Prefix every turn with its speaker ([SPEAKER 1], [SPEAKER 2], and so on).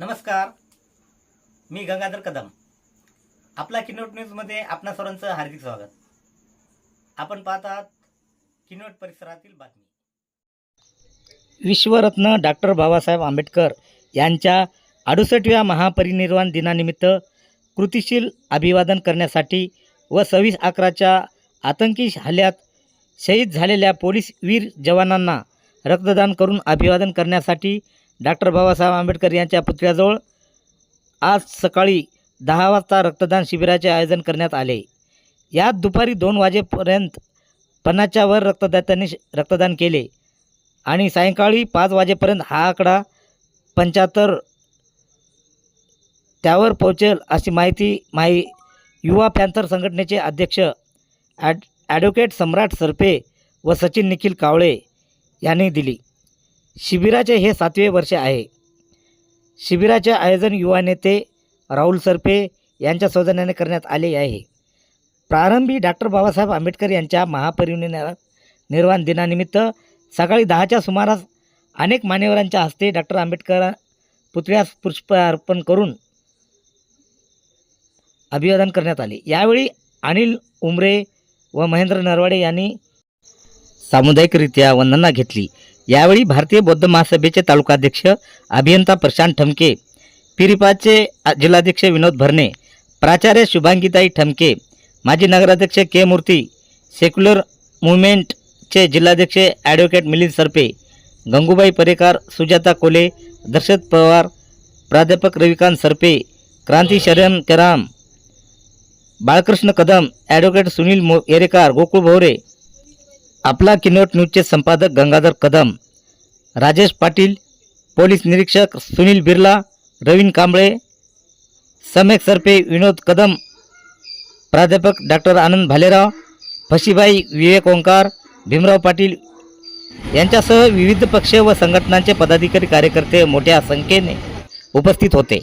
[SPEAKER 1] नमस्कार. मी गंगाधर कदम. आपला किनोट न्यूजमध्ये आपणा सर्वांचं हार्दिक स्वागत. आपण पाहत आहात किनोट परिसरातील बातमी. विश्वरत्न डॉक्टर बाबासाहेब आंबेडकर यांच्या अडुसष्टव्या महापरिनिर्वाण दिनानिमित्त कृतिशील अभिवादन करण्यासाठी व सव्वीस अकराच्या आतंकी हल्ल्यात शहीद झालेल्या पोलीस वीर जवानांना रक्तदान करून अभिवादन करण्यासाठी डॉक्टर बाबासाहेब आंबेडकर यांच्या पुतळ्याजवळ आज सकाळी दहा वाजता रक्तदान शिबिराचे आयोजन करण्यात आले. यात दुपारी दोन वाजेपर्यंत पन्नासच्या वर रक्तदात्यांनी रक्तदान केले आणि सायंकाळी पाच वाजेपर्यंत हा आकडा पंच्याहत्तर त्यावर पोहोचेल अशी माहिती माही युवा पॅन्थर संघटनेचे अध्यक्ष ॲड ॲडव्होकेट सम्राट सरपे व सचिन निखिल कावळे यांनी दिली. शिबिराचे हे सातवे वर्ष आहे. शिबिराचे आयोजन युवा नेते राहुल सरपे यांच्या सौजन्याने करण्यात आले आहे. प्रारंभी डॉक्टर बाबासाहेब आंबेडकर यांच्या महापरिनिर्वाण निर्वाण दिनानिमित्त सकाळी दहाच्या सुमारास अनेक मान्यवरांच्या हस्ते डॉक्टर आंबेडकर पुतळ्यास पुष्प अर्पण करून अभिवादन करण्यात आले. यावेळी अनिल उमरे व महेंद्र नरवाडे यांनी सामुदायिकरित्या वंदना घेतली. यावेळी भारतीय बौद्ध महासभेचे तालुकाध्यक्ष अभियंता प्रशांत ठमके पिरिपाचे जिल्हाध्यक्ष विनोद भरणे प्राचार्य शुभांगीताई ठमके माजी नगराध्यक्ष के मूर्ती सेक्युलर मुवमेंटचे जिल्हाध्यक्ष ॲडव्होकेट मिलिंद सरपे गंगूबाई परेकर सुजाता कोले दर्शत पवार प्राध्यापक रविकांत सरपे क्रांती शरण कराम बाळकृष्ण कदम ॲडव्होकेट सुनील मो येरेकार गोकुळ भोवरे आपला किनोट न्यूजचे संपादक गंगाधर कदम राजेश पाटील पोलीस निरीक्षक सुनील बिर्ला रवीन कांबळे समेक सरपे विनोद कदम प्राध्यापक डॉक्टर आनंद भालेराव फशीबाई विवेक ओंकार भीमराव पाटील यांच्यासह विविध पक्ष व संघटनांचे पदाधिकारी कार्यकर्ते मोठ्या संख्येने उपस्थित होते.